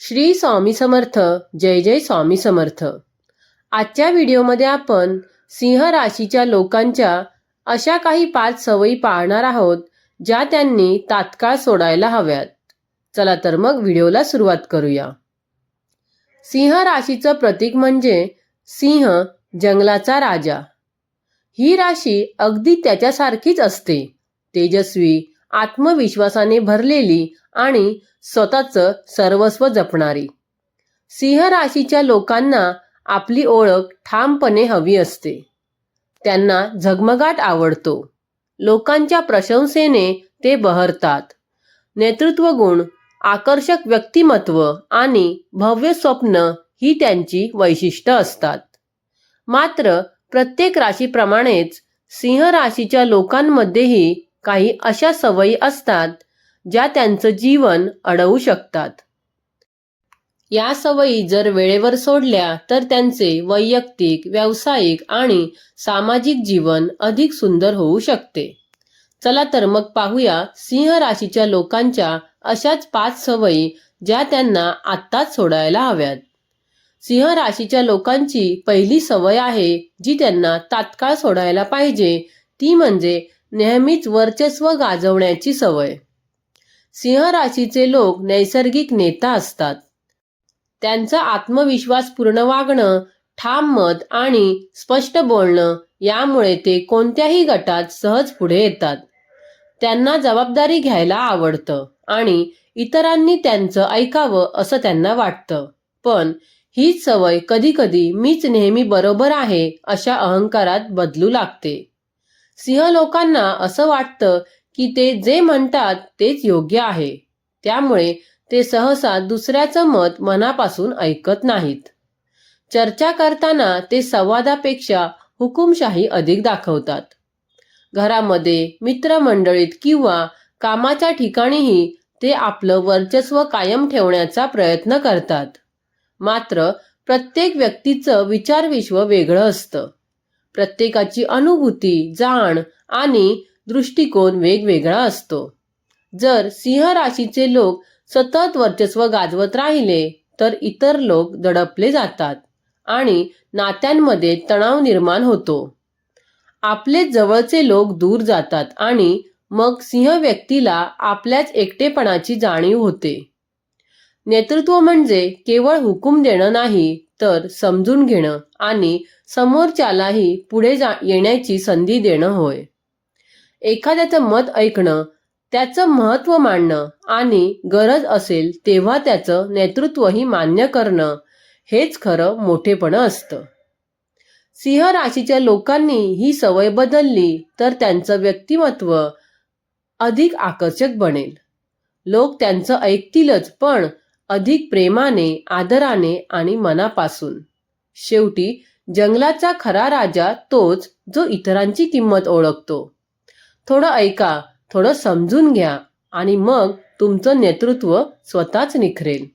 श्री स्वामी समर्थ जय जय स्वामी समर्थ. आजच्या व्हिडिओमध्ये आपण सिंह राशीच्या लोकांच्या अशा काही पाच सवयी पाहणार आहोत ज्या त्यांनी तात्काळ सोडायला हव्यात. चला तर मग व्हिडिओला सुरुवात करूया. सिंह राशीचं प्रतीक म्हणजे सिंह जंगलाचा राजा. ही राशी अगदी त्याच्यासारखीच असते. तेजस्वी आत्मविश्वासाने भरलेली आणि स्वतःचं सर्वस्व जपणारी. सिंह राशीच्या लोकांना आपली ओळख ठामपणे हवी असते. त्यांना झगमगाट आवडतो. लोकांच्या प्रशंसेने ते बहरतात. नेतृत्व गुण आकर्षक व्यक्तिमत्व आणि भव्य स्वप्न ही त्यांची वैशिष्ट्य असतात. मात्र प्रत्येक राशीप्रमाणेच सिंह राशीच्या लोकांमध्येही काही अशा सवयी असतात ज्या त्यांचं जीवन अडवू शकतात. या सवयी जर वेळेवर सोडल्या तर त्यांचे वैयक्तिक व्यावसायिक आणि सामाजिक जीवन अधिक सुंदर होऊ शकते. चला तर मग पाहूया सिंह राशीच्या लोकांच्या अशाच पाच सवयी ज्या त्यांना आत्ताच सोडायला हव्यात. सिंह राशीच्या लोकांची पहिली सवय आहे जी त्यांना तात्काळ सोडायला पाहिजे. ती म्हणजे नेहमीच वर्चस्व गाजवण्याची सवय. सिंह राशीचे लोक नैसर्गिक नेता असतात. त्यांचा आत्मविश्वास पूर्ण वागणं ठाम मत आणि स्पष्ट बोलणं यामुळे ते कोणत्याही गटात सहज पुढे येतात. त्यांना जबाबदारी घ्यायला आवडतं आणि इतरांनी त्यांचं ऐकावं असं त्यांना वाटतं. पण हीच सवय कधीकधी मीच नेहमी बरोबर आहे अशा अहंकारात बदलू लागते. सिंह लोकांना असं वाटतं की ते जे म्हणतात तेच योग्य आहे. त्यामुळे ते सहसा दुसऱ्याचं मत मनापासून ऐकत नाहीत. चर्चा करताना ते संवादापेक्षा हुकुमशाही अधिक दाखवतात. घरामध्ये मित्रमंडळीत किंवा कामाच्या ठिकाणीही ते आपलं वर्चस्व कायम ठेवण्याचा प्रयत्न करतात. मात्र प्रत्येक व्यक्तीचं विचारविश्व वेगळं असतं. प्रत्येकाची अनुभूती जाण आणि दृष्टिकोन वेगवेगळा असतो. जर सिंह राशीचे लोक सतत वर्चस्व गाजवत राहिले तर इतर लोक दडपले जातात आणि नात्यांमध्ये तणाव निर्माण होतो. आपले जवळचे लोक दूर जातात आणि मग सिंह व्यक्तीला आपल्याच एकटेपणाची जाणीव होते. नेतृत्व म्हणजे केवळ हुकूम देणं नाही तर समजून घेणं आणि समोरच्यालाही पुढे जा येण्याची संधी देणं होय. एखाद्याचं मत ऐकणं त्याचं महत्त्व मांडणं आणि गरज असेल तेव्हा त्याचं नेतृत्वही मान्य करणं हेच खरं मोठेपणं असतं. सिंह राशीच्या लोकांनी ही सवय बदलली तर त्यांचं व्यक्तिमत्व अधिक आकर्षक बनेल. लोक त्यांचं ऐकतीलच पण अधिक प्रेमाने आदराने आणि मनापासून. शेवटी जंगलाचा खरा राजा तोच जो इतरांची किंमत ओळखतो. थोडं ऐका थोडं समजून घ्या आणि मग तुमचं नेतृत्व स्वतःच निखरेल.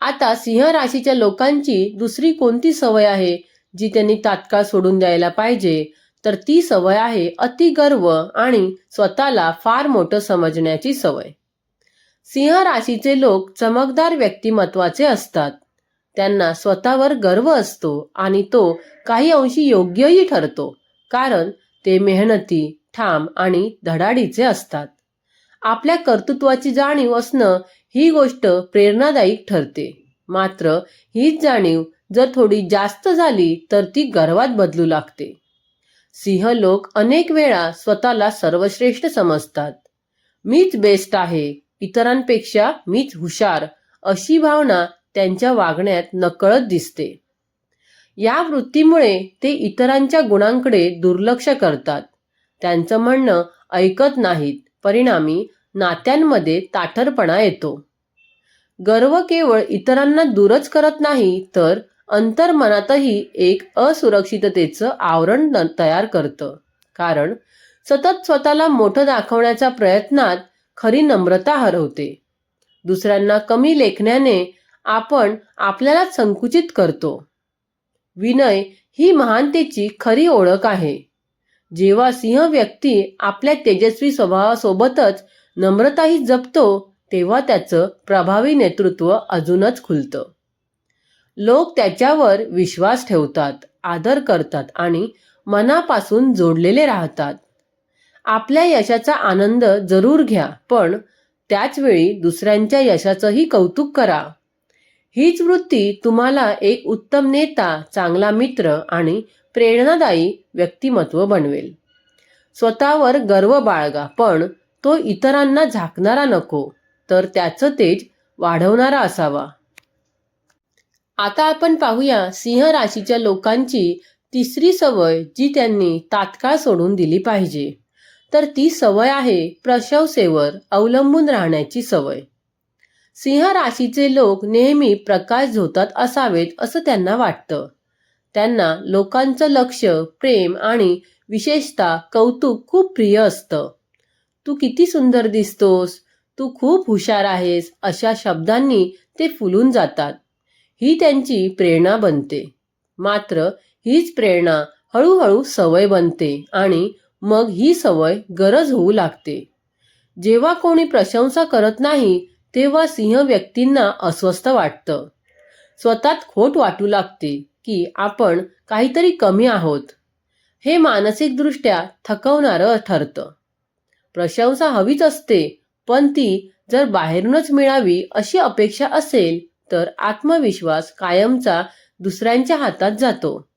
आता सिंह राशीच्या लोकांची दुसरी कोणती सवय आहे जी त्यांनी तात्काळ सोडून द्यायला पाहिजे? तर ती सवय आहे अतिगर्व आणि स्वतःला फार मोठं समजण्याची सवय. सिंह राशीचे लोक चमकदार व्यक्तिमत्वाचे असतात. त्यांना स्वतःवर गर्व असतो आणि तो काही अंशी योग्यही ठरतो. कारण ते मेहनती ठाम आणि धडाडीचे असतात. आपल्या कर्तृत्वाची जाणीव असणं ही गोष्ट प्रेरणादायी ठरते. मात्र हीच जाणीव जर थोडी जास्त झाली तर ती गर्वात बदलू लागते. सिंह लोक अनेक वेळा स्वतःला सर्वश्रेष्ठ समजतात. मीच बेस्ट आहे इतरांपेक्षा मीच हुशार अशी भावना त्यांच्या वागण्यात नकळत दिसते. या वृत्तीमुळे ते इतरांच्या गुणांकडे दुर्लक्ष करतात. त्यांचं म्हणणं ऐकत नाहीत. परिणामी नात्यांमध्ये ताठरपणा येतो. गर्व केवळ इतरांना दूरच करत नाही तर अंतर्मनातही एक असुरक्षिततेचं आवरण तयार करतं. कारण सतत स्वतःला मोठं दाखवण्याच्या प्रयत्नात खरी नम्रता हरवते. दुसऱ्यांना कमी लेखण्याने आपण आपल्याला संकुचित करतो. विनय ही महानतेची खरी ओळख आहे. जेव्हा सिंह व्यक्ती आपल्या तेजस्वी स्वभावासोबतच नम्रताही जपतो तेव्हा त्याचं प्रभावी नेतृत्व अजूनच खुलतं. लोक त्याच्यावर विश्वास ठेवतात आदर करतात आणि मनापासून जोडलेले राहतात. आपल्या यशाचा आनंद जरूर घ्या पण त्याच वेळी दुसऱ्यांच्या यशाचंही कौतुक करा. हीच वृत्ती तुम्हाला एक उत्तम नेता चांगला मित्र आणि प्रेरणादायी व्यक्तिमत्व बनवेल. स्वतःवर गर्व बाळगा पण तो इतरांना झाकणारा नको तर त्याचं तेज वाढवणारा असावा. आता आपण पाहूया सिंह राशीच्या लोकांची तिसरी सवय जी त्यांनी तात्काळ सोडून दिली पाहिजे. तर ती सवय आहे प्रशंसेवर अवलंबून राहण्याची सवय. सिंह राशीचे लोक नेहमी प्रकाश झोतात असावेत असं त्यांना वाटतं. त्यांना लोकांचं लक्ष प्रेम आणि विशेषतः कौतुक खूप प्रिय असतं. तू किती सुंदर दिसतोस तू खूप हुशार आहेस अशा शब्दांनी ते फुलून जातात. ही त्यांची प्रेरणा बनते. मात्र हीच प्रेरणा हळूहळू सवय बनते आणि मग ही सवय गरज होऊ लागते. जेव्हा कोणी प्रशंसा करत नाही तेव्हा सिंह व्यक्तींना अस्वस्थ वाटतं. स्वतःत खोट वाटू लागते. की आपण काहीतरी कमी आहोत. हे मानसिकदृष्ट्या थकवणारं ठरतं. प्रशंसा हवीच असते पण ती जर बाहेरूनच मिळावी अशी अपेक्षा असेल तर आत्मविश्वास कायमचा दुसऱ्यांच्या हातात जातो.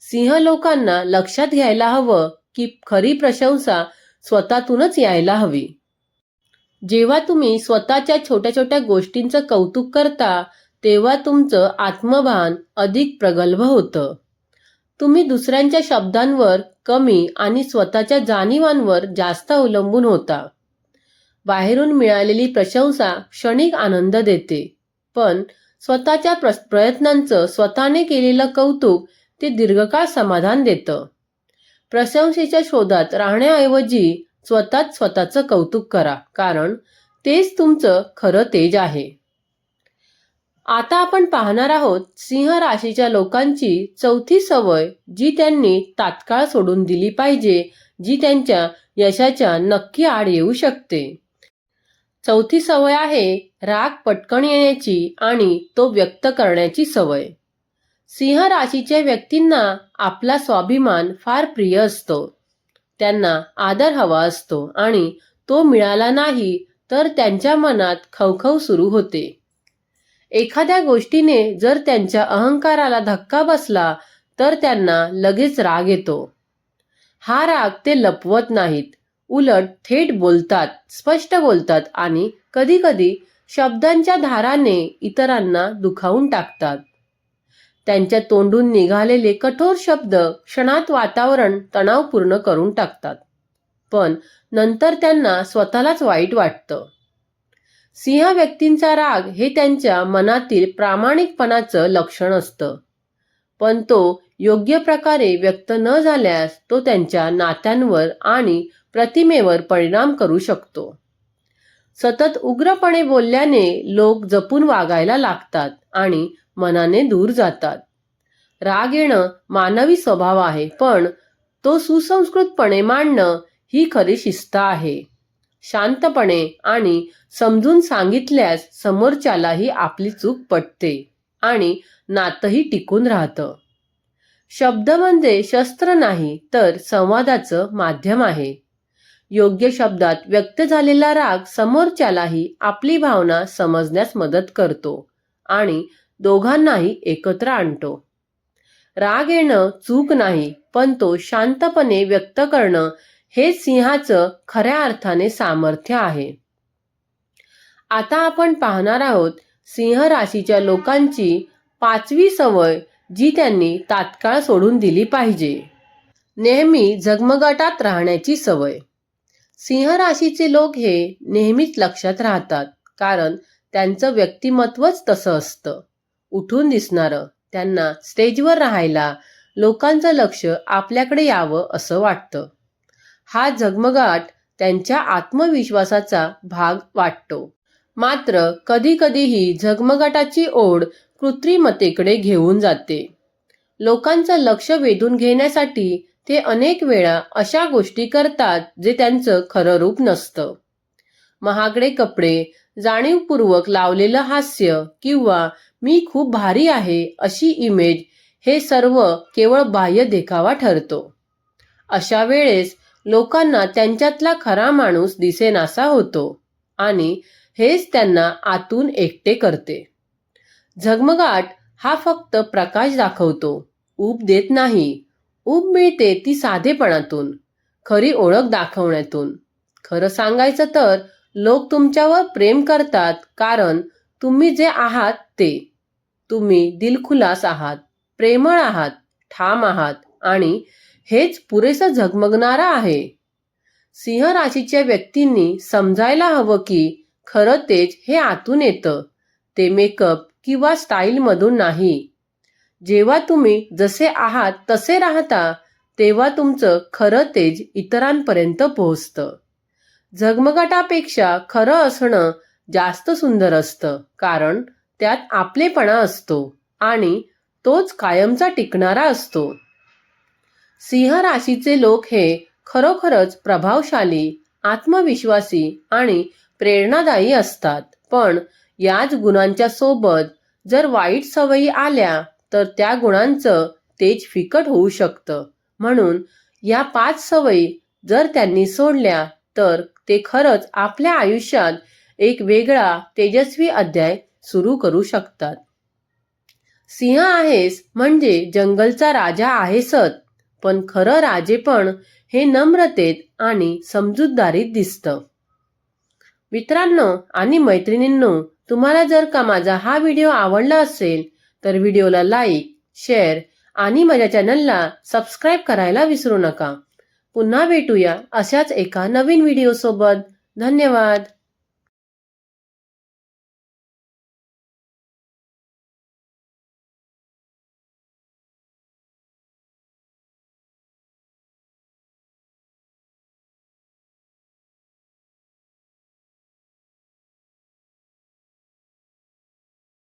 सिंह लोकांना लक्षात घ्यायला हवं की खरी प्रशंसा स्वतःतूनच यायला हवी. जेव्हा तुम्ही स्वतःच्या छोट्या छोट्या गोष्टींचं कौतुक करता तेव्हा तुमचं आत्मभान अधिक प्रगल्भ होतं. तुम्ही दुसऱ्यांच्या शब्दांवर कमी आणि स्वतःच्या जाणीवांवर जास्त अवलंबून होता. बाहेरून मिळालेली प्रशंसा क्षणिक आनंद देते. पण स्वतःच्या प्रयत्नांचं स्वतःने केलेलं कौतुक ते दीर्घकाळ समाधान देतं. प्रशंसेच्या शोधात राहण्याऐवजी स्वतःच स्वतःचं कौतुक करा कारण तेच तुमचं खरं तेज आहे. आता आपण पाहणार आहोत सिंह राशीच्या लोकांची चौथी सवय जी त्यांनी तात्काळ सोडून दिली पाहिजे जी त्यांच्या यशाच्या नक्की आड येऊ शकते. चौथी सवय आहे राग पटकन येण्याची आणि तो व्यक्त करण्याची सवय. सिंह राशीच्या व्यक्तींना आपला स्वाभिमान फार प्रिय असतो. त्यांना आदर हवा असतो आणि तो मिळाला नाही तर त्यांच्या मनात खवखव सुरू होते. एखाद्या गोष्टीने जर त्यांच्या अहंकाराला धक्का बसला तर त्यांना लगेच राग येतो. हा राग ते लपवत नाहीत. उलट थेट बोलतात स्पष्ट बोलतात आणि कधीकधी शब्दांच्या धाराने इतरांना दुखावून टाकतात. त्यांच्या तोंडून निघालेले कठोर शब्द क्षणात वातावरण तणावपूर्ण करून टाकतात. पण नंतर त्यांना स्वतःलाच वाईट वाटतं. सिंह व्यक्तींचा राग हे त्यांच्या मनातील प्रामाणिकपणाचं लक्षण असतं. पण तो योग्य प्रकारे व्यक्त न झाल्यास तो त्यांच्या नात्यांवर आणि प्रतिमेवर परिणाम करू शकतो. सतत उग्रपणे बोलल्याने लोक जपून वागायला लागतात आणि मनाने दूर जातात. राग येणं मानवी स्वभाव आहे पण तो सुसंस्कृतपणे मांडणं ही खरी शिस्त आहे. शांतपणे आणि समजून सांगितल्यास समोरच्यालाही आपली चूक पटते आणि नातंही टिकून राहतं. शब्द म्हणजे शस्त्र नाही तर संवादाचं माध्यम आहे. योग्य शब्दात व्यक्त झालेला राग समोरच्यालाही आपली भावना समजण्यास मदत करतो आणि दोघांनाही एकत्र आणतो. राग येणं चूक नाही पण तो शांतपणे व्यक्त करणं हे सिंहाचं खऱ्या अर्थाने सामर्थ्य आहे. आता आपण पाहणार आहोत सिंह राशीच्या लोकांची पाचवी सवय जी त्यांनी तात्काळ सोडून दिली पाहिजे. नेहमी झगमगाटात राहण्याची सवय. सिंह राशीचे लोक हे नेहमीच लक्षात राहतात कारण त्यांचं व्यक्तिमत्वच तसं असतं. उठून दिसणारं त्यांना स्टेजवर राहायला लोकांचं लक्ष आपल्याकडे यावं असं वाटतं. हा झगमगाट त्यांच्या आत्मविश्वासाचा भाग वाटतो. मात्र कधी कधीही झगमगाटाची ओढ कृत्रिमतेकडे घेऊन जाते. लोकांचं लक्ष वेधून घेण्यासाठी ते अनेक वेळा अशा गोष्टी करतात जे त्यांचं खरं रूप नसतं. महागडे कपडे जाणीवपूर्वक लावलेलं हास्य किंवा मी खूप भारी आहे अशी इमेज हे सर्व केवळ बाह्य देखावा ठरतो. अशा वेळेस लोकांना त्यांच्यातला खरा माणूस दिसेनासा होतो आणि हेच त्यांना आतून एकटे करते. झगमगाट हा फक्त प्रकाश दाखवतो ऊब देत नाही. ऊब मिळते ती साधेपणातून खरी ओळख दाखवण्यातून. खरं सांगायचं तर लोक तुमच्यावर प्रेम करतात कारण तुम्ही जे आहात ते. तुम्ही दिलखुलास आहात प्रेमळ आहात ठाम आहात आणि हेच पुरेसं झगमगणारं आहे. सिंह राशीच्या व्यक्तींनी समजायला हवं की खरं तेज हे आतून येतं. ते मेकअप किंवा स्टाईलमधून नाही. जेव्हा तुम्ही जसे आहात तसे राहता तेव्हा तुमचं खरं तेज इतरांपर्यंत पोहोचतं. झगमगाटापेक्षा खरं असणं जास्त सुंदर असतं कारण त्यात आपलेपणा असतो आणि तोच कायमचा टिकणारा असतो. सिंह राशीचे लोक हे खरोखरच प्रभावशाली आत्मविश्वासी आणि प्रेरणादायी असतात. पण याच गुणांच्या सोबत जर वाईट सवयी आल्या तर त्या गुणांचं तेज फिकट होऊ शकतं. म्हणून या पाच सवयी जर त्यांनी सोडल्या तर ते खरंच आपल्या आयुष्यात एक वेगळा तेजस्वी अध्याय सुरू करू शकतात. सिंह आहेस म्हणजे जंगलचा राजा आहेसच. पण खरं राजेपण हे नम्रतेत आणि समजूतदारीत दिसतं. मित्रांनो आणि मैत्रिणींनो तुम्हाला जर का माझा हा व्हिडिओ आवडला असेल तर व्हिडिओला लाईक शेअर आणि माझ्या चॅनलला सबस्क्राईब करायला विसरू नका. पुन्हा भेटूया अशाच एका नवीन व्हिडिओसोबत. धन्यवाद!